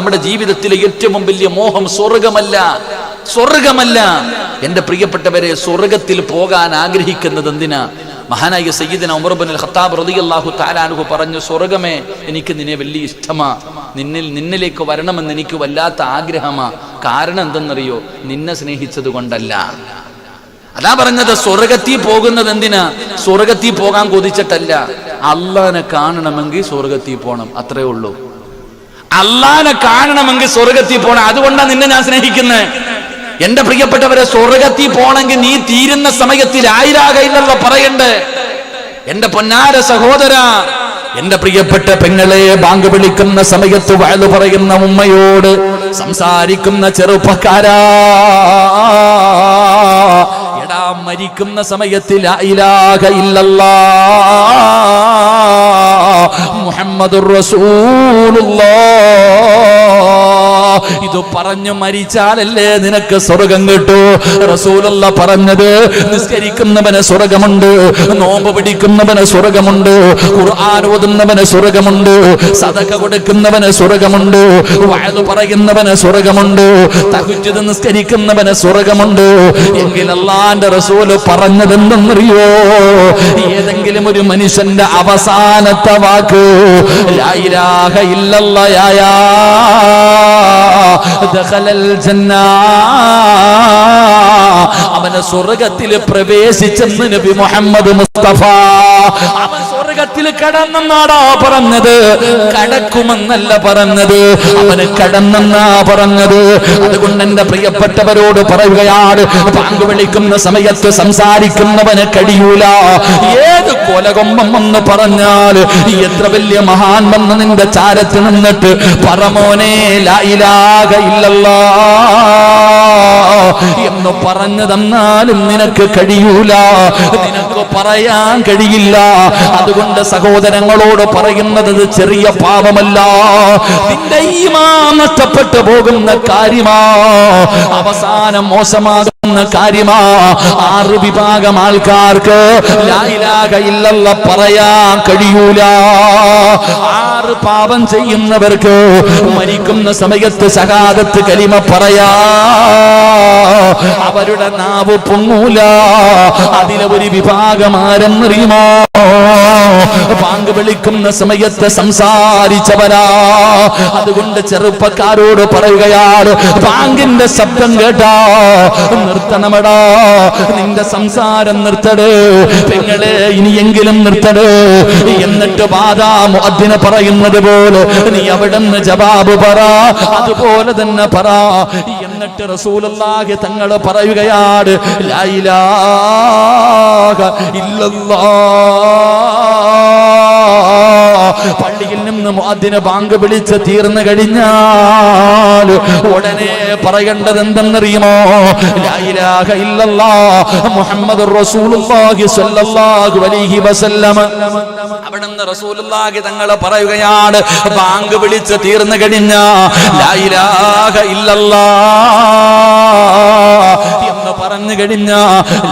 നമ്മുടെ ജീവിതത്തിലെ ഏറ്റവും വലിയ മോഹം സ്വർഗമല്ല. സ്വർഗമല്ല. എന്റെ പ്രിയപ്പെട്ടവരെ സ്വർഗത്തിൽ പോകാൻ ആഗ്രഹിക്കുന്നത് എന്തിനാ? മഹാനായ സയ്യിദിന ഉമർബൻ ഖത്താബ് റളിയല്ലാഹു താലാനുഹു പറഞ്ഞു സ്വർഗമേ എനിക്ക് നിന്നെ വലിയ ഇഷ്ടമാ. നിന്നിൽ നിന്നിലേക്ക് വരണമെന്ന് എനിക്ക് വല്ലാത്ത ആഗ്രഹമാ. കാരണം എന്തെന്നറിയോ? നിന്നെ സ്നേഹിച്ചത് കൊണ്ടല്ല. അതാ പറഞ്ഞത് സ്വർഗത്തിൽ പോകുന്നത് എന്തിനാ? സ്വർഗത്തിൽ പോകാൻ കൊതിച്ചിട്ടല്ല. അള്ളാനെ കാണണമെങ്കിൽ സ്വർഗത്തിൽ പോകണം അത്രേ ഉള്ളൂ. അള്ളാനെ കാണണമെങ്കിൽ സ്വർഗത്തിൽ പോണം. അതുകൊണ്ടാണ് നിന്നെ ഞാൻ സ്നേഹിക്കുന്നത് എന്റെ പ്രിയപ്പെട്ടവരെ സ്വർഗത്തിൽ പോണെങ്കിൽ നീ തീരുന്ന സമയത്തിൽ ആയിരാകയില്ലല്ലോ പറയണ്ടേ. എന്റെ പൊന്നാര സഹോദര എന്റെ പ്രിയപ്പെട്ട പെങ്ങളെ ബാങ്ക് വിളിക്കുന്ന സമയത്ത് വയലു പറയുന്ന ഉമ്മയോട് സംസാരിക്കുന്ന ചെറുപ്പക്കാരാ. എടാ മരിക്കുന്ന സമയത്തിൽ ലാ ഇലാഹ ഇല്ലല്ലാ. റസൂലുള്ളാഹ്. ഇത് പറഞ്ഞു മരിച്ചാലല്ലേ നിനക്ക് സ്വർഗം കിട്ടൂ? റസൂലല്ല പറഞ്ഞത് നിസ്കരിക്കുന്നവന് സ്വർഗമുണ്ട് നോമ്പ് പിടിക്കുന്നവന് സ്വർഗമുണ്ട് ഖുർആൻ ഓതുന്നവന് സ്വർഗമുണ്ട് സദക കൊടുക്കുന്നവന് സ്വർഗമുണ്ട് വയത് പറയുന്നവന് സ്വർഗമുണ്ട് തഹജ്ജുദ് നിസ്കരിക്കുന്നവന് സ്വർഗമുണ്ട്. എങ്കിൽ റസൂൽ പറഞ്ഞതെന്തെന്നറിയോ? ഏതെങ്കിലും ഒരു മനുഷ്യന്റെ അവസാനത്തെ വാക്ക്. ലാ ഇലാഹ ഇല്ലല്ലാഹ് ദഖലൽ ജന്ന. അവന് സ്വർഗത്തിൽ പ്രവേശിച്ചെന്ന് നബി മുഹമ്മദ് മുസ്തഫ. അവൻ സ്വർഗത്തിൽ കടന്നെന്നാടാ പറഞ്ഞത്? കടക്കുമെന്നല്ല പറഞ്ഞത്. അവന് കടന്നെന്നാ പറഞ്ഞത്. അതുകൊണ്ട് എന്റെ പ്രിയപ്പെട്ടവരോട് പറയുകയാണ് പാങ്ക് വിളിക്കുന്ന സമയത്ത് സംസാരിക്കുന്നവന് കഴിയൂല. ഏത് കൊലകൊമ്പം എന്ന് പറഞ്ഞാൽ എത്ര വലിയ മഹാൻ വന്ന് നിന്റെ ചാരത്ത് നിന്നിട്ട് പറമോനെ ലായിലാക ഇല്ലല്ലാ. എന്ന് പറഞ്ഞു തന്നാലും നിനക്ക് കഴിയൂല. നിനക്ക് പറയാൻ കഴിയില്ല. അതുകൊണ്ട് സഹോദരങ്ങളോട് പറയുന്നത് ചെറിയ പാപമല്ല. നിന്റെ ഈമാൻ നഷ്ടപ്പെട്ടു പോകുന്ന കാര്യമാ. അവസാനം മോശമാകുന്ന കാര്യമാ. ആറ് വിഭാഗം ആൾക്കാർക്ക് ഇല്ലല്ല പറയാൻ കഴിയൂല. ആറ് പാപം ചെയ്യുന്നവർക്ക് മരിക്കുന്ന സമയത്ത് സഹാദത്ത് കലിമ പറയാ. അവരുടെ നാവ് പൊങ്ങൂല. അതിലെ ഒരു വിഭാഗം ആരെന്നറിയുമോ? പാങ്ക് വിളിക്കുന്ന സമയത്ത് സംസാരിച്ചവനാ. അതുകൊണ്ട് ചെറുപ്പക്കാരോട് പറയുകയാണ് പാങ്കിന്റെ ശബ്ദം കേട്ടാ നിർത്തണമടാ നിന്റെ സംസാരം നിർത്തട് പെങ്ങളെ ഇനിയെങ്കിലും നിർത്തട്. എന്നിട്ട് വാദാമു അതിനെ പറയുന്നത് പോലെ നീ അവിടെ നിന്ന് ജവാബ് പറ അതുപോലെ തന്നെ പറ എന്നിട്ട് റസൂലല്ലാഹി തങ്ങൾ പറയുകയാണ് ലാ ഇലാഹ ഇല്ലല്ലാഹ് പള്ളിയിൽ നിന്ന് അതിന് ബാങ്ക് വിളിച്ച് തീർന്നു കഴിഞ്ഞാൽ ഉടനെ പറയേണ്ടത് എന്തെന്നറിയുമോ വസല്ലം അവിടുന്ന് റസൂലുള്ളാഹി തങ്ങൾ പറയുകയാണ് ബാങ്ക് വിളിച്ച് തീർന്നു കഴിഞ്ഞ ലാ ഇലാഹ ഇല്ലല്ലാഹ് എന്ന് പറഞ്ഞു കഴിഞ്ഞ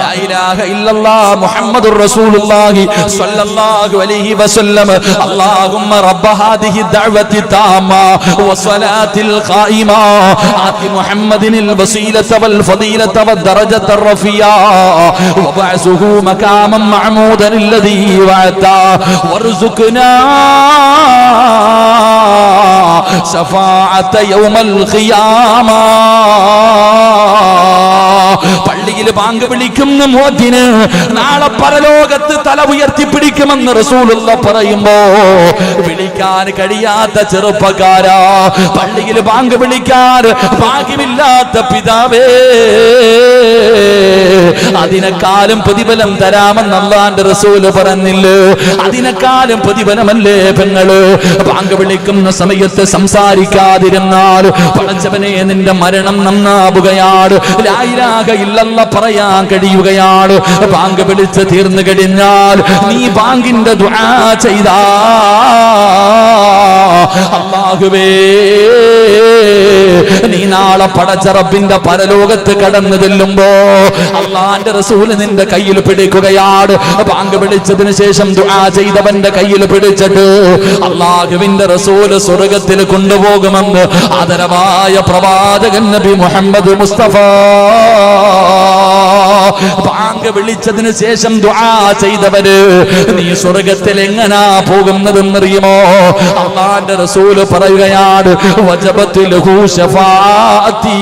ലാ ഇലാഹ ഇല്ലല്ലാഹ് മുഹമ്മദുർ റസൂലുള്ളാഹി സ്വല്ലല്ലാഹു അലൈഹി വസല്ലം اللهم رب هذه الدعوة التامة والصلاة القائمة آت محمد الوسيلة والفضيلة والدرجة الرفيعة وبعثه مكاما معمودا الذي وعدته وارزقنا شفاعة يوم القيامة പള്ളിയിൽ ബാങ്ക് വിളിക്കുന്ന മോദിന് നാളെ പരലോകത്ത് തല ഉയർത്തി പിടിക്കുമെന്ന് റസൂലുള്ള പറയുമ്പോ വിളിക്കാൻ കഴിയാത്ത ചെറുപ്പക്കാരാ. പള്ളിയിൽ ബാങ്ക് വിളിക്കാൻ ഭാഗ്യമില്ലാത്ത പിതാവേ. അതിനെക്കാളും പ്രതിഫലം തരാമെന്ന് അള്ളാന്റെ റസൂൽ പറഞ്ഞില്ലേ? അതിനെക്കാളും പ്രതിഫലമല്ലേ പെങ്ങൾ? ബാങ്ക് വിളിക്കുന്ന സമയത്ത് സംസാരിക്കാതിരുന്നാൽ പടച്ചവനെ നിന്റെ മരണം നന്നാവുകയാണ്. ലായിലാക ഇല്ലെന്ന് പറയാൻ കഴിയുകയാണ് ബാങ്ക് വിളിച്ച് തീർന്നു കഴിഞ്ഞാൽ നീ ബാങ്കിന്റെ ദുആ ചെയ്താ. അള്ളാഹുവേ നീ നാളെ പടച്ചറപ്പിന്റെ പരലോകത്ത് കടന്നു ചെല്ലുമ്പോ അള്ളാന്റെ റസൂൽ നിന്റെ കയ്യിൽ പിടിക്കുകയാണ് ബാങ്ക് പിടിച്ചതിന് ശേഷം ദുആ ചെയ്തവന്റെ കയ്യിൽ പിടിച്ചിട്ട് അള്ളാഹുവിന്റെ റസൂൽ സ്വർഗത്തിൽ കൊണ്ടുപോകുമെന്ന് ആദരവായ പ്രവാചകൻ നബി മുഹമ്മദ് മുസ്തഫ ബാങ്ക് വിളിച്ചതിന് ശേഷം ദുആ ചെയ്തവര് നീ സ്വർഗത്തിൽ എങ്ങനാ പോകുന്നതെന്നറിയുമോ? അള്ളാന്റെ റസൂൽ പറയുകയാണ് വജപത്തിൽ ഷഫാഅത്തി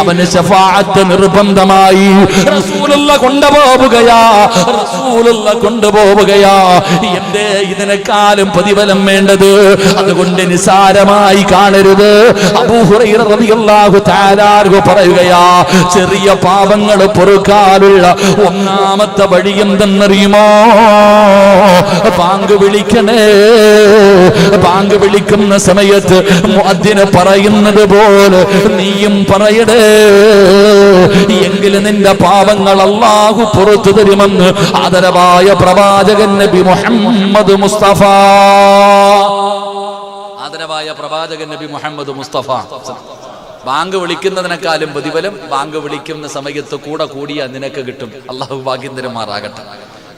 അവന് ശഫാഅത്ത് നിർബന്ധമായി. റസൂലുള്ള കൊണ്ടുപോവുകയാ റസൂലുള്ള കൊണ്ടുപോവുകയാ. എന്റെ ഇതിനെക്കാളും പ്രതിഫലം വേണ്ടത്? അതുകൊണ്ട് നിസാരമായി കാണരുത്. അബൂഹുറൈറ റളിയല്ലാഹു തആല അൻഹു പറയുകയാ ചെറിയ പാപങ്ങൾ പൊറുക്കാനുള്ള ഒന്നാമത്തെ വഴി എന്തെന്നറിയുമോ? പാങ്ക് വിളിക്കണേ. പാങ്ക് വിളിക്കുന്ന സമയത്ത് മുഅദ്ദിന് പറയുന്നത് പോലെ നീയും പറയടേ. എങ്കിലും നിന്റെ പാപങ്ങൾ അള്ളാഹു പുറത്തു തരുമെന്ന് ആദരവായ പ്രവാചകൻ നബി മുഹമ്മദ് മുസ്തഫ. ആദരവായ പ്രവാചകൻ നബി മുഹമ്മദ് മുസ്തഫ. ബാങ്ക് വിളിക്കുന്നതിനേക്കാളും പ്രതിഫലം ബാങ്ക് വിളിക്കുന്ന സമയത്ത് കൂടെ കൂടിയ നിനക്ക് കിട്ടും. അള്ളാഹു ഭാഗ്യന്തരമാറാകട്ടെ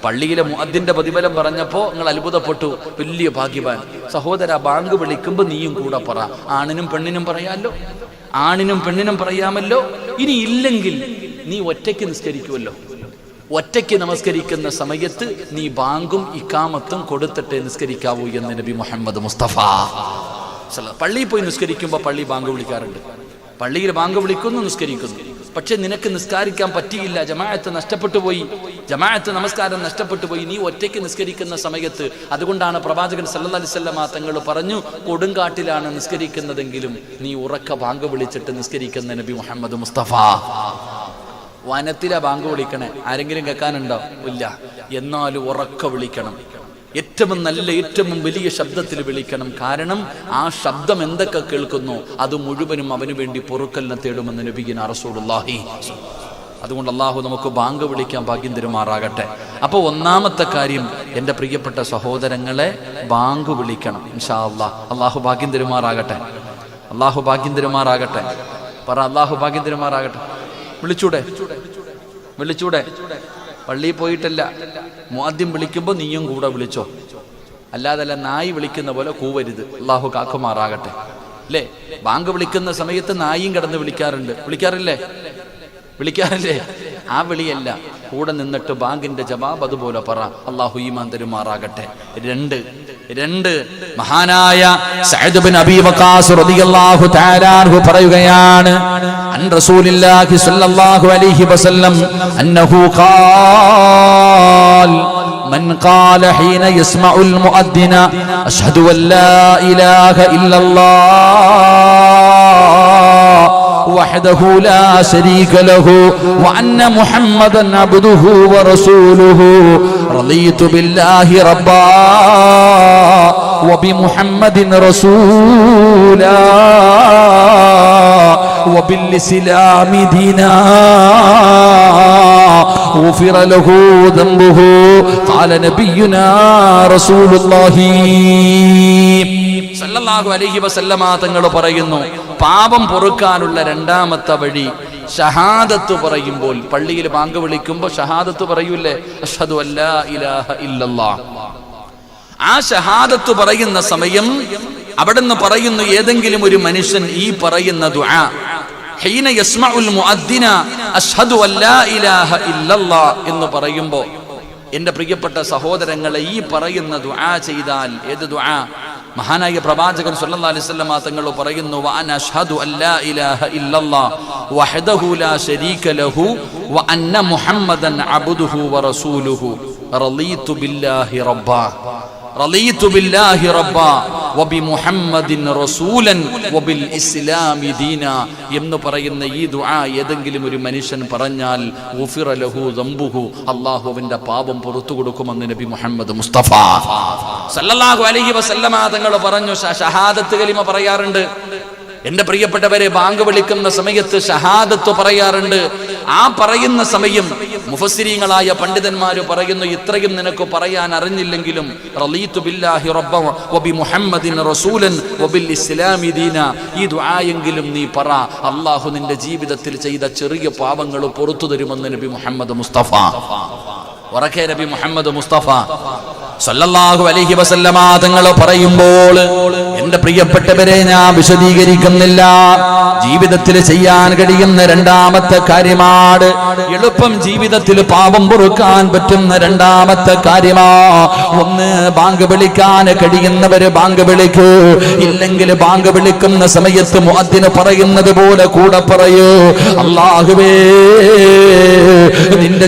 പള്ളിയിലെ അതിന്റെ പ്രതിഫലം പറഞ്ഞപ്പോ നിങ്ങൾ അത്ഭുതപ്പെട്ടു. വലിയ ഭാഗ്യവാൻ. സഹോദര ബാങ്ക് വിളിക്കുമ്പോ നീയും കൂടെ പറ. ആണിനും പെണ്ണിനും പറയാമല്ലോ ആണിനും പെണ്ണിനും പറയാമല്ലോ. ഇനി ഇല്ലെങ്കിൽ നീ ഒറ്റയ്ക്ക് നിസ്കരിക്കുമല്ലോ ഒറ്റയ്ക്ക് നമസ്കരിക്കുന്ന സമയത്ത് നീ ബാങ്കും ഇക്കാമത്തും കൊടുത്തിട്ട് നിസ്കരിക്കാവൂ എന്ന് നബി മുഹമ്മദ് മുസ്തഫ പള്ളിയിൽ പോയി നിസ്കരിക്കുമ്പോൾ പള്ളി ബാങ്ക് വിളിക്കാറുണ്ട്. പള്ളിയിൽ ബാങ്ക് വിളിക്കുന്നു നിസ്കരിക്കുന്നു. പക്ഷെ നിനക്ക് നിസ്കാരിക്കാൻ പറ്റിയില്ല. ജമാഅത്ത് നഷ്ടപ്പെട്ടു പോയി. ജമാഅത്ത് നമസ്കാരം നഷ്ടപ്പെട്ടു പോയി. നീ ഒറ്റയ്ക്ക് നിസ്കരിക്കുന്ന സമയത്ത് അതുകൊണ്ടാണ് പ്രവാചകൻ സല്ലല്ലാഹു അലൈഹി വസല്ലമ തങ്ങൾ പറഞ്ഞു കൊടുങ്കാട്ടിലാണ് നിസ്കരിക്കുന്നതെങ്കിലും നീ ഉറക്ക ബാങ്ക് വിളിച്ചിട്ട് നിസ്കരിക്കുന്ന നബി മുഹമ്മദ് മുസ്തഫ. വനത്തിലെ ബാങ്ക് വിളിക്കണേ. ആരെങ്കിലും കേൾക്കാനുണ്ടോ? ഇല്ല. എന്നാലും ഉറക്ക വിളിക്കണം. ഏറ്റവും നല്ല ഏറ്റവും വലിയ ശബ്ദത്തിൽ വിളിക്കണം. കാരണം ആ ശബ്ദം എന്തൊക്കെ കേൾക്കുന്നു? അത് മുഴുവനും അവന് വേണ്ടി പൊറുക്കലിനെ തേടുമെന്ന് നബിഗിൻ അറസൂലുള്ളാഹി അതുകൊണ്ട് അള്ളാഹു നമുക്ക് ബാങ്ക് വിളിക്കാൻ ഭാഗ്യം തരുമാറാകട്ടെ. അപ്പോൾ ഒന്നാമത്തെ കാര്യം എന്റെ പ്രിയപ്പെട്ട സഹോദരങ്ങളെ ബാങ്ക് വിളിക്കണം ഇൻഷാ അള്ളാഹ് അള്ളാഹു ഭാഗ്യം തരുമാറാകട്ടെ. അള്ളാഹു ഭാഗ്യം തരുമാറാകട്ടെ. പറ അള്ളാഹു ഭാഗ്യം തരുമാറാകട്ടെ. വിളിച്ചൂടെ? വിളിച്ചൂടെ? പള്ളിയിൽ പോയിട്ടല്ല. ആദ്യം വിളിക്കുമ്പോൾ നീയും കൂടെ വിളിച്ചോ. അല്ലാതല്ല നായി വിളിക്കുന്ന പോലെ കൂവരുത്. അള്ളാഹു കാക്കുമാറാകട്ടെ. അല്ലേ? ബാങ്ക് വിളിക്കുന്ന സമയത്ത് നായിയും കിടന്ന് വിളിക്കാറുണ്ട്. വിളിക്കാറില്ലേ? വിളിക്കാറില്ലേ? ആ വിളിയല്ല. കൂടെ നിന്നിട്ട് ബാങ്കിന്റെ ജവാബ് അതുപോലെ പറ. അള്ളാഹു ഈമാൻ തരുമാറാകട്ടെ. രണ്ട് രണ്ട് മഹാനായ സഅദ് ബിൻ അബീ വഖാസ് റളിയല്ലാഹു തആല അൻഹു പറയുകയാണ് അൻ റസൂലില്ലാഹി സ്വല്ലല്ലാഹു അലൈഹി വസല്ലം അന്നഹു ഖാൽ من قال حين يسمع المؤذن أشهد أن لا إله إلا الله وحده لا شريك له وأن محمدا عبده ورسوله رضيت بالله ربا وبمحمد رسولا وبالإسلام دينا غفر له ذنبه قال نبينا رسول الله സല്ലല്ലാഹു അലൈഹി വസല്ലമ തങ്ങൾ പറയുന്നു പാപം പൊറുക്കാനുള്ള രണ്ടാമത്തെ വഴി ഷഹാദത്ത് പറയുമ്പോൾ പള്ളിയിൽ ബാങ്ക് വിളിക്കുമ്പോൾ ഷഹാദത്ത് പറയൂലേ അഷ്ഹദു അല്ലാ ഇലാഹ ഇല്ലല്ലാഹ് ആ ഷഹാദത്ത് പറയുന്ന സമയം അവിടുന്ന് പറയുന്നു ഏതെങ്കിലും ഒരു മനുഷ്യൻ ഈ പറയുന്ന ദുആ ഹീന യസ്മഉൽ മുഅദ്ദിന അഷ്ഹദു അല്ലാ ഇലാഹ എന്ന് പറയുമ്പോൾ എന്റെ പ്രിയപ്പെട്ട സഹോദരങ്ങളെ ഈ പറയുന്ന ദുആ ചെയ്താൽ ഏത് ദുആ? മഹാനായ പ്രവാചകൻ സല്ലല്ലാഹു അലൈഹി വസല്ലം തങ്ങൾ പറയുന്നു വഅന അഷ്ഹദു അല്ലാ ഇല്ലല്ലാഹ് വഹദഹു ലാ ശരീക ലഹു വഅന്ന മുഹമ്മദൻ അബ്ദുഹു വറസൂലുഹു റളീതു ബില്ലാഹി റബ്ബ. റളീതു ബില്ലാഹി റബ്ബാ. വബിമുഹമ്മദിൻ റസൂലൻ വബിൽ ഇസ്ലാമി ദീന എന്ന് പറയുന്ന ഈ ദുആ ഏതെങ്കിലും ഒരു മനുഷ്യൻ പറഞ്ഞാൽ ഉഫിറ ലഹു ദംബുഹു അള്ളാഹുവിന്റെ പാപം പുറത്തു കൊടുക്കുമെന്ന് നബി മുഹമ്മദ് മുസ്തഫ. സല്ലല്ലാഹു അലൈഹി വസല്ലമ തങ്ങൾ പറഞ്ഞു ഷഹാദത്ത് കലിമ പറയാറുണ്ട്. എന്റെ പ്രിയപ്പെട്ടവരെ ബാങ്ക് വിളിക്കുന്ന സമയത്ത് ഷഹാദത്ത് പറയാറുണ്ട്. ആ പറയുന്ന സമയം മുഫസ്സിരീങ്ങളായ പണ്ഡിതന്മാർ പറയുന്നു ഇത്രയും നിനക്ക് പറയാൻ അറിഞ്ഞില്ലെങ്കിലും റളീതു ബില്ലാഹി റബ്ബ വബി മുഹമ്മദിൻ റസൂലൻ വബിൽ ഇസ്ലാമി ദീന ഈ ദുആയെങ്കിലും നീ പറ അള്ളാഹു നിന്റെ ജീവിതത്തിൽ ചെയ്ത ചെറിയ പാവങ്ങൾ പുറത്തു തരുമെന്ന് നബി മുഹമ്മദ് മുസ്തഫ. ഉറക്കെ നബി മുഹമ്മദ് മുസ്തഫ. സല്ലല്ലാഹു അലൈഹി വസല്ലമ തങ്ങൾ പറയുമ്പോൾ എന്റെ പ്രിയപ്പെട്ടവരെ ഞാൻ വിശദീകരിക്കുന്നില്ല. ജീവിതത്തിൽ ചെയ്യാൻ കഴിയുന്ന രണ്ടാമത്തെ കാര്യമാണ് എളുപ്പം ജീവിതത്തിൽ പാപം പൊറുക്കാൻ പറ്റുന്ന രണ്ടാമത്തെ കാര്യമാ. ഒന്ന് ബാങ്ക് വിളിക്കാൻ കഴിയുന്നവര് ബാങ്ക് വിളിക്കൂ. ഇല്ലെങ്കിൽ ബാങ്ക് വിളിക്കുന്ന സമയത്ത് മുഅദ്ദിന് പറയുന്നത് പോലെ കൂടെ പറയൂ. അള്ളാഹുവേ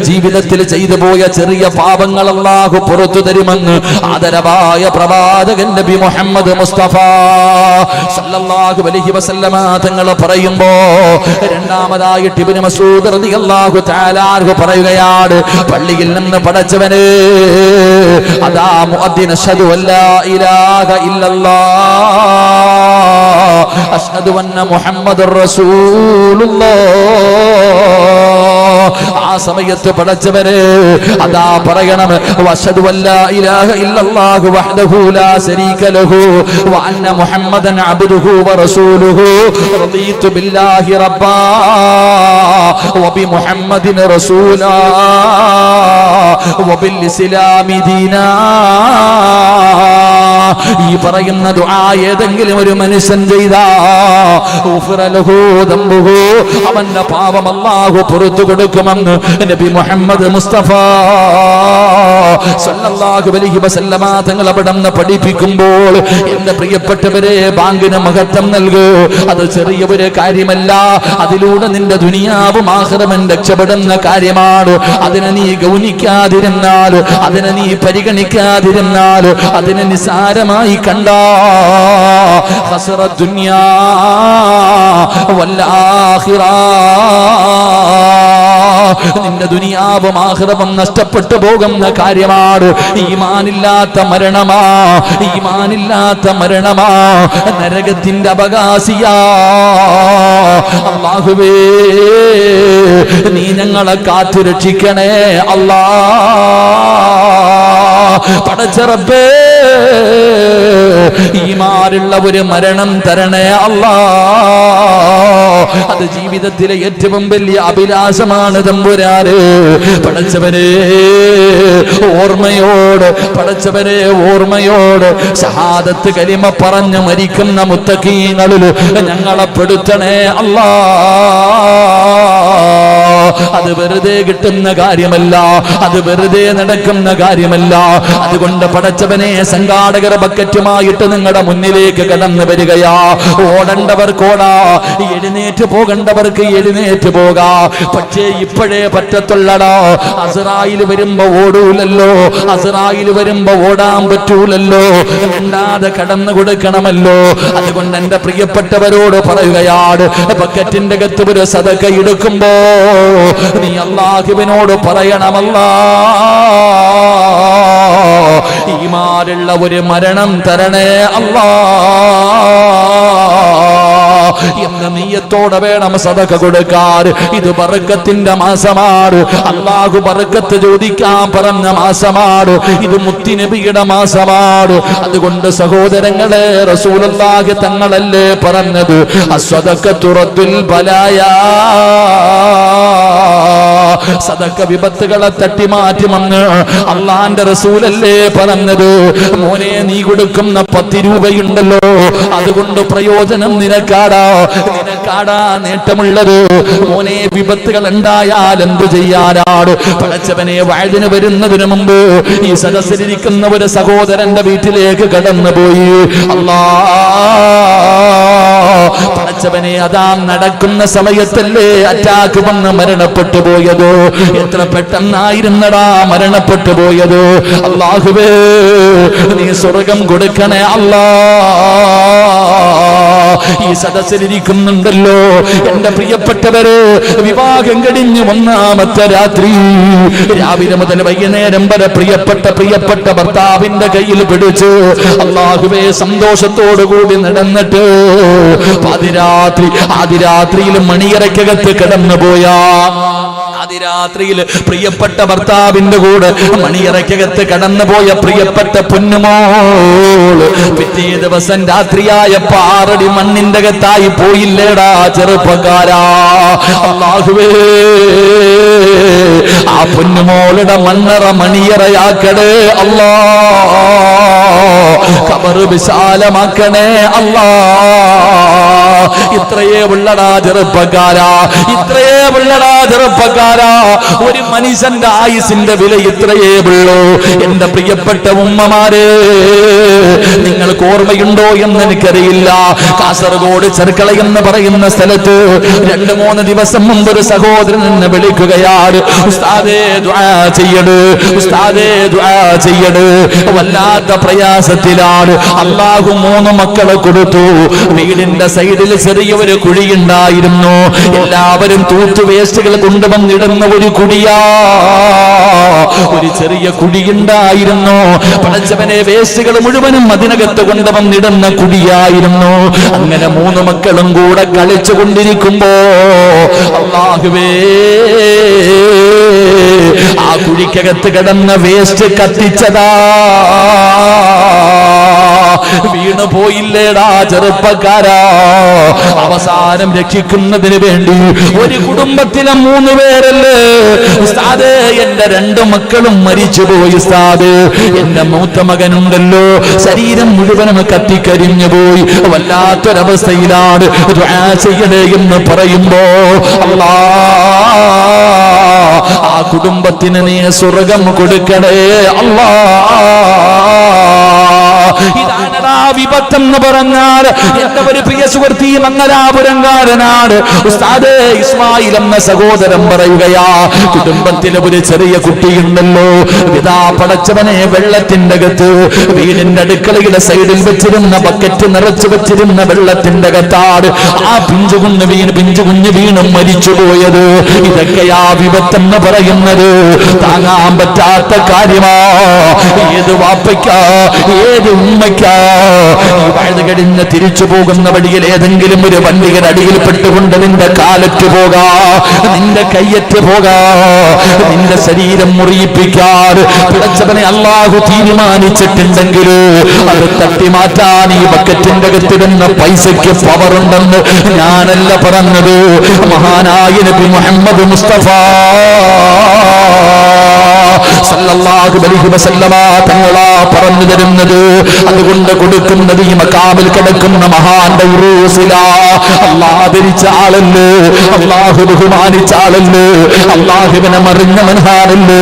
ജീവിതത്തിൽ ചെയ്തു പോയ ചെറിയ പാപങ്ങൾ അള്ളാഹു പുറത്തു തരുമെന്ന് ആദരവായ പ്രവാചകൻ നബി മുഹമ്മദ് മുസ്തഫ സല്ലല്ലാഹു അലൈഹി വസല്ലമ തങ്ങൾ പറയുമ്പോൾ രണ്ടാമതായിട്ട് ഇബ്നു മസ്ഊദ് റളിയല്ലാഹു തആല പറയുകയാണ് പള്ളിയിൽ നിന്ന് പടച്ചവന് അദാ മുഅദ്ദിന അഷ്ഹദു അല്ലാ ഇലാഹ ഇല്ലല്ലാഹ് അഷ്ഹദു അന്ന മുഹമ്മദുർ റസൂലുള്ളാഹ്. ആ സമയത്ത് പടച്ചവരെ അതാ പറയണം. വശതുവല്ല ഇലാഹ ഇല്ലല്ലാഹു വഹ്ദഹു ലാ ശരീക ലഹു വ അന്ന മുഹമ്മദൻ അബ്ദുഹു വ റസൂലുഹു ബില്ലാഹി റബ്ബാ വ ബി മുഹമ്മദിൻ റസൂലാ വ ഇസ്ലാമി ദീനാ ഈ പറയുന്ന ദുആ ഏതെങ്കിലും ഒരു മനുഷ്യൻ ചെയ്താ ഉഫ്റ ലഹു ദംബുഹു അവന്റെ പാപം അല്ലാഹു പുറത്തു കൊടുക്കുമെന്ന് നബി മുഹമ്മദ് മുസ്തഫ സല്ലല്ലാഹു അലൈഹി വസല്ലമ തങ്ങൾ അവിടെ നിന്ന് പഠിപ്പിക്കുമ്പോൾ എന്റെ പ്രിയപ്പെട്ടവരെ ബാങ്കിന് മഹത്വം നൽകൂ. അത് ചെറിയ ഒരു കാര്യമല്ല. അതിലൂടെ നിന്റെ ദുനിയാവും ആഹ്റമൻ രക്ഷപ്പെടുന്ന കാര്യമാണ്. അതിനെ നീ ഗൗനിക്കാതിരുന്നാൽ അതിനെ നീ പരിഗണിക്കാതിരുന്നാൽ അതിനെ നിസാരമായി കണ്ട ഹസറ ദുനിയാ വല്ലാഹിറ നിന്റെ ദുനിയാവും ആഹൃതവും നഷ്ടപ്പെട്ടു പോകുന്ന കാര്യമാണ്. ഈമാനില്ലാത്ത മരണമാ ഈമാനില്ലാത്ത മരണമാ നരകത്തിന്റെ അവകാശിയാ. അള്ളാഹുവേ നീ ഞങ്ങളെ കാത്തു രക്ഷിക്കണേ അല്ലാ ഈ മാറുള്ള ഒരു മരണം തരണേ അല്ലാ അത് ജീവിതത്തിലെ ഏറ്റവും വലിയ അഭിലാഷമാണ് തമ്പുരാര് പടച്ചവനെ ഓർമ്മയോട് പടച്ചവനെ ഓർമ്മയോട് ഷഹാദത്ത് കലിമ പറഞ്ഞു മരിക്കുന്ന മുത്തക്കീങ്ങളിൽ ഞങ്ങളെ പെടുത്തണേ അല്ലാ. അത് വെറുതെ കിട്ടുന്ന കാര്യമല്ല. അത് വെറുതെ നടക്കുന്ന കാര്യമല്ല. അതുകൊണ്ട് പടച്ചവനെ സംഘാടകർ ബക്കറ്റുമായിട്ട് നിങ്ങളുടെ മുന്നിലേക്ക് കടന്നു വരികയാ. ഓടേണ്ടവർക്കോടാ എഴുന്നേറ്റ് പോകേണ്ടവർക്ക് എഴുന്നേറ്റ് പോകാ. പക്ഷേ ഇപ്പോഴേ പറ്റത്തുള്ളടാ. അസറായിൽ വരുമ്പോ ഓടൂലല്ലോ. അസറായിൽ വരുമ്പോ ഓടാൻ പറ്റൂലല്ലോ. ഇല്ലാതെ കടന്നു കൊടുക്കണമല്ലോ. അതുകൊണ്ട് എന്റെ പ്രിയപ്പെട്ടവരോട് പറയുകയാണ് ബക്കറ്റിന്റെ അകത്ത് ഒരു സതക്ക എടുക്കുമ്പോ നീ അള്ളാഹുവിനോട് പറയണമല്ല. ഈമാരുള്ള ഒരു മരണം തരണേ അല്ലാ. എന്ന നീയത്തോടെ വേണം സതക കൊടുക്കാൻ. ഇത് ബർക്കത്തിന്റെ മാസമാണ്. അള്ളാഹു ബർക്കത്ത് ചോദിക്കാൻ പറഞ്ഞ മാസമാണ്. ഇത് മുത്തിനബിയുടെ മാസമാണ്. അതുകൊണ്ട് സഹോദരങ്ങളെ റസൂലല്ലാഹി തങ്ങളല്ലേ പറഞ്ഞത്? അസ്വതക്ക തുറത്തിൽ ബലായാ. സദക്ക വിപത്തുകളെ തട്ടി മാറ്റുമെന്ന് അള്ളാന്റെ റസൂലല്ലേ പറഞ്ഞത്? മോനെ നീ കൊടുക്കുന്ന പത്ത് രൂപയുണ്ടല്ലോ അതുകൊണ്ട് പ്രയോജനം നിനക്കാടാ. നിനക്കാടാ നേട്ടമുള്ളത്. മോനെ വിപത്തുകൾ ഉണ്ടായാൽ എന്തു ചെയ്യാനാണ്? പടച്ചവനെ വയതിന് വരുന്നതിന് മുമ്പ് ഈ സദസ്സിലിരിക്കുന്ന ഒരു സഹോദരന്റെ വീട്ടിലേക്ക് കടന്നുപോയി. അല്ലാ പടച്ചവനെ അതാ നടക്കുന്ന സമയത്തല്ലേ അറ്റാക്ക് വന്ന് മരണപ്പെട്ടു പോയത് എത്ര പെട്ടെന്നായിരുന്നടാ മരണപ്പെട്ടു പോയത്? അള്ളാഹുവേ നീ സ്വർഗം കൊടുക്കണേ അല്ലാ. ഈ സദസ്സിലിരിക്കുന്നുണ്ടല്ലോ എന്റെ പ്രിയപ്പെട്ടവര് വിവാഹം കഴിഞ്ഞ് ഒന്നാമത്തെ രാത്രി രാവിലെ മുതൽ വൈകുന്നേരം വരെ പ്രിയപ്പെട്ട പ്രിയപ്പെട്ട ഭർത്താവിന്റെ കയ്യിൽ പിടിച്ച് അള്ളാഹുവേ സന്തോഷത്തോടു കൂടി നടന്നിട്ട് അതിരാത്രി ആദിരാത്രിയിൽ മണിയറയ്ക്കകത്ത് കിടന്നു പോയാ പാതിരാത്രിയിൽ പ്രിയപ്പെട്ട ഭർത്താവിന്റെ കൂടെ മണിയറയ്ക്കകത്ത് കടന്നുപോയ പ്രിയപ്പെട്ട പൊന്നുമോൾ പിറ്റേ ദിവസം രാത്രിയായ പാറടി മണ്ണിന്റെ അകത്തായി പോയില്ലേടാ ചെറുപ്പക്കാരാ. അള്ളാഹുവേ ആ പൊന്നുമോളുടെ മണ്ണറ മണിയറയാക്കടേ അല്ലാ. കബറ് വിശാലമാക്കണേ അല്ലാ. ഇത്രയേ ഉള്ളടാ ചെറുപ്പക്കാരാ ഇത്രയേ ഉള്ളടാ ചെറുപ്പക്കാരാ. ഒരു മനുഷ്യന്റെ ആയുസിന്റെ വില ഇത്രയേ ഉള്ളൂ. എന്റെ പ്രിയപ്പെട്ട ഉമ്മമാരെ നിങ്ങൾക്ക് ഓർമ്മയുണ്ടോ എന്ന് എനിക്കറിയില്ല. കാസർഗോഡ് ചെറുക്കള എന്ന് പറയുന്ന സ്ഥലത്ത് രണ്ട് മൂന്ന് ദിവസം മുമ്പ് ഒരു സഹോദരൻ എന്നെ വിളിക്കുകയാണ്. ഉസ്താദേ ഉസ്താദേ വല്ലാത്ത പ്രയാസത്തിലാണ്. അള്ളാഹു മൂന്ന് മക്കളെ കൊടുത്തു. വീടിന്റെ സൈഡിൽ ചെറിയൊരു കുഴിയുണ്ടായിരുന്നു. എല്ലാവരും തൂത്തു വേസ്റ്റുകൾ കൊണ്ടുവന്നിടുന്ന ഒരു കുടിയാ. ഒരു ചെറിയ കുടിയുണ്ടായിരുന്നു പടച്ചവനെ വേസ്റ്റുകൾ മുഴുവനും അതിനകത്ത് കൊണ്ടുവന്നിടുന്ന കുടിയായിരുന്നു. അങ്ങനെ മൂന്ന് മക്കളും കൂടെ കളിച്ചു കൊണ്ടിരിക്കുമ്പോ അള്ളാഹുവേ ആ കുഴിക്കകത്ത് കിടന്ന വേസ്റ്റ് കത്തിച്ചതാ. വീണു പോയില്ലേടാ ചെറുപ്പക്കാരാ. അവസാനം രക്ഷിക്കുന്നതിന് വേണ്ടി ഒരു കുടുംബത്തിലെ മൂന്ന് പേരല്ലേ? ഉസ്താദേ എന്റെ രണ്ട് മക്കളും മരിച്ചുപോയി ഉസ്താദ്. എന്റെ മൂത്ത മകനുണ്ടല്ലോ. ശരീരം മുഴുവനും കത്തിക്കരിഞ്ഞു പോയി വല്ലാത്തൊരവസ്ഥയിലാണ് എന്ന് പറയുമ്പോ ആ കുടുംബത്തിന് നീ സ്വർഗം കൊടുക്കണേ. അല്ലാ വിപത്തെന്ന് പറഞ്ഞാൽ എന്റെ ഒരു പ്രിയ സുഹൃത്തി മംഗലാപുരംകാരനാണ് ഉസ്താദേ ഇസ്മായിൽ എന്ന സഹോദരൻ പറയുകയാ കുടുംബത്തിലെ ഒരു ചെറിയ കുട്ടിയുണ്ടല്ലോ. പിതാ പടച്ചവനെ വെള്ളത്തിന്റെ അകത്ത് വീടിന്റെ അടുക്കളയുടെ സൈഡിൽ വെച്ചിരുന്ന ബക്കറ്റ് നിറച്ചു വെച്ചിരുന്ന വെള്ളത്തിന്റെ അകത്താണ് ആ പിഞ്ചു കുഞ്ഞ് വീണ് പിഞ്ചു കുഞ്ഞ് വീണും മരിച്ചുപോയത്. ഇതൊക്കെയാ വിപത്തെന്ന് പറയുന്നത്. താങ്ങാൻ പറ്റാത്ത കാര്യമാ. ഏത് വാപ്പയ്ക്കാ? ഏത് ഉമ്മയ്ക്കാ? വഴുത് കഴിഞ്ഞ് തിരിച്ചു പോകുന്ന വഴിയിൽ ഏതെങ്കിലും ഒരു വണ്ടികൾ അടിയിൽ പെട്ടുകൊണ്ട് നിന്റെ കാലറ്റ് പോകാ. നിന്റെ കയ്യറ്റ് പോകാ. നിന്റെ ശരീരം മുറിയിപ്പിക്കാൻ പിടച്ചവനെ അള്ളാഹു തീരുമാനിച്ചിട്ടുണ്ടെങ്കിലോ? അത് തട്ടി മാറ്റാൻ ഈ ബക്കറ്റിന്റെ അകത്തിടുന്ന പൈസയ്ക്ക് പവറുണ്ടെന്ന് ഞാനല്ല പറഞ്ഞത്. മഹാനായ നബി മുഹമ്മദ് മുസ്തഫ. തങ്ങളാ പറഞ്ഞു തരുന്നത്. അതുകൊണ്ട് കൊടുക്കുന്നത് ഈ മക്കാമിൽ കിടക്കുന്ന മഹാന്റെ ഉറൂസില അള്ളാഹ് ധരിച്ച ആളല്ലേ? അള്ളാഹു ബഹുമാനിച്ച ആളല്ലേ? അള്ളാഹുവിനെ മറിഞ്ഞ മനഹാനല്ലേ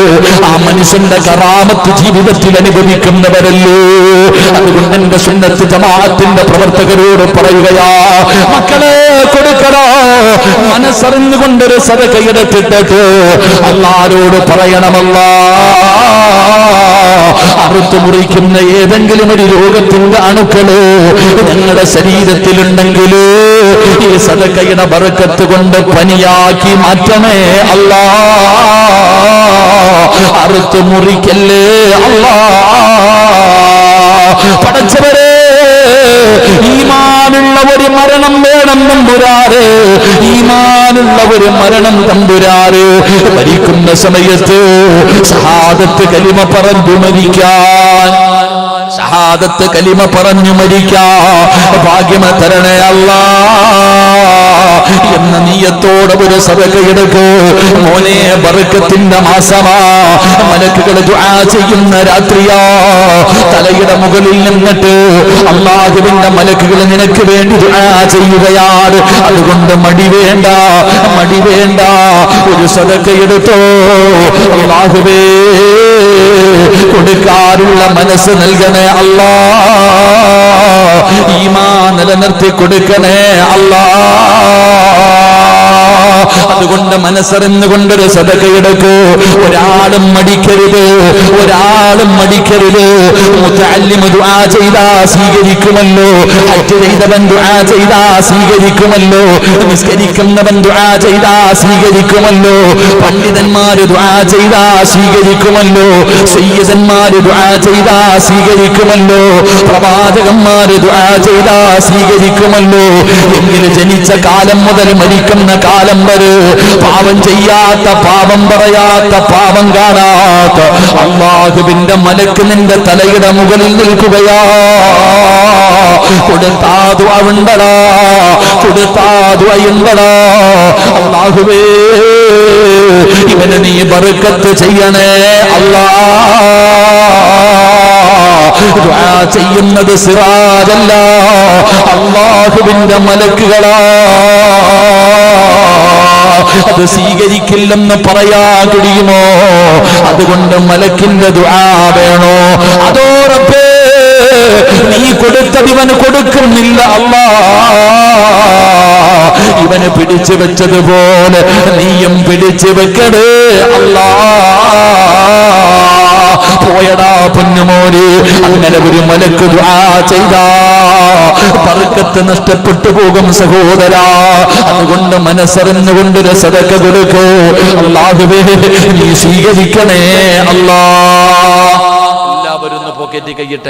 ആ മനുഷ്യന്റെ കറാമത്ത് ജീവിതത്തിൽ അനുഭവിക്കുന്നവരല്ലേ? അതുകൊണ്ട് എന്റെ സുന്നത്ത് ജമാഅത്തിന്റെ പ്രവർത്തകരോട് പറയുകയാ മക്കളെ കൊടുക്കണോ മനസ്സറിഞ്ഞുകൊണ്ടൊരു സരകയെടുത്തിട്ട് അള്ളാരോട് പറയണമല്ലാ. അറുത്തു മുറിക്കുന്ന ഏതെങ്കിലും ഒരു രോഗത്തിന്റെ അണുക്കളോ ഞങ്ങളുടെ ശരീരത്തിലുണ്ടെങ്കിലോ ഈ സദക്കയുടെ ബറക്കത്ത് കൊണ്ട് പനിയാക്കി മാറ്റമേ അല്ല. അറുത്തു മുറിക്കല്ലേ അല്ല. പടച്ചവരെ ഈമാനുള്ള ഒരു മരണം വേണം തമ്പുരാറ് ഈമാനുള്ള ഒരു മരണം തമ്പുരാറ് മരിക്കുന്ന സമയത്ത് സഹാദത്ത് കലിമ പറഞ്ഞു മരിക്കാൻ ഷഹാദത്ത് കലിമ പറഞ്ഞു മരിക്കാ. ഭാഗ്യമ അല്ലാ. എന്ന നീയത്തോടെ ഒരു സഭകയെടുക്ക് മോനെ ബർക്കത്തിന്റെ മാസമാ. മലക്കുകൾ ദുആ ചെയ്യുന്ന രാത്രിയാ. തലയുടെ മുകളിൽ നിന്നിട്ട് അള്ളാഹുവിന്റെ മലക്കുകൾ നിനക്ക് വേണ്ടി ദുആ ചെയ്യുകയാണ്. അതുകൊണ്ട് മടി വേണ്ട മടി വേണ്ട. ഒരു സദക്കയെടുത്തോ അള്ളാഹുവേ. കൊടുക്കാറുള്ള മനസ്സ് നൽകണേ അല്ലാ. ഈമാ നിലനിർത്തി കൊടുക്കണേ അല്ലാ. അതുകൊണ്ട് മനസ്സറിഞ്ഞുകൊണ്ടൊരു സദകയെടുക്കൂ ഒരാളും മടിക്കരുത്. ഒരാളും മടിക്കരുത്. ദുആ ചെയ്താ സ്വീകരിക്കുമല്ലോ. ഹജ്ജ് ദുആ ചെയ്താ സ്വീകരിക്കുമല്ലോ. നിസ്കരിക്കുന്നവൻ ദുആ ചെയ്താ സ്വീകരിക്കുമല്ലോ. പണ്ഡിതന്മാര് ദുആ ചെയ്താ സ്വീകരിക്കുമല്ലോ. സയ്യിദന്മാര് ദുആ ചെയ്താ സ്വീകരിക്കുമല്ലോ. പ്രവാചകന്മാര് ദുആ ചെയ്താ സ്വീകരിക്കുമല്ലോ. എങ്കിൽ ജനിച്ച കാലം മുതൽ മരിക്കുന്ന കാലം നമ്പര്. പാപം ചെയ്യാത്ത പാപം പറയാത്ത പാപം കാണാത്ത അള്ളാഹുവിന്റെ മലക്ക് നിന്റെ തലയുടെ മുകളിൽ നിൽക്കുകയാ. കൊടുത്താതു അവണ്ടടാ കൊടുത്താതു അയുണ്ടടാ അള്ളാഹുവേ ഇവന് നീ ബറുക്കത്ത് ചെയ്യണേ അല്ലാ. ചെയ്യുന്നത് സിറാജല്ല അള്ളാഹുവിന്റെ മലക്കുകളാ. അത് സ്വീകരിക്കില്ലെന്ന് പറയാ കഴിയുമോ? അതുകൊണ്ട് മലക്കിന്റെ ദുആ വേണോ? അതോ റബ്ബേ നീ കൊടുത്തത് ഇവന് കൊടുക്കുന്നില്ല അല്ലാ. ഇവന് പിടിച്ചു വെച്ചതുപോലെ നീയും പിടിച്ചു വെക്കടേ അല്ല. പോയടാ പൊന്നുമോര് അങ്ങനെ ഒരു മലക്ക് ദുആ ചെയ്താ. പറക്കത്ത് നഷ്ടപ്പെട്ടു പോകും സഹോദര. അതുകൊണ്ട് മനസ്സറിഞ്ഞുകൊണ്ട് രസതൊക്കെ കൊടുക്കൂ. അള്ളാഹുവേ നീ സ്വീകരിക്കണേ അല്ലാ. എല്ലാവരും പോക്കറ്റി കൈയിട്ട്.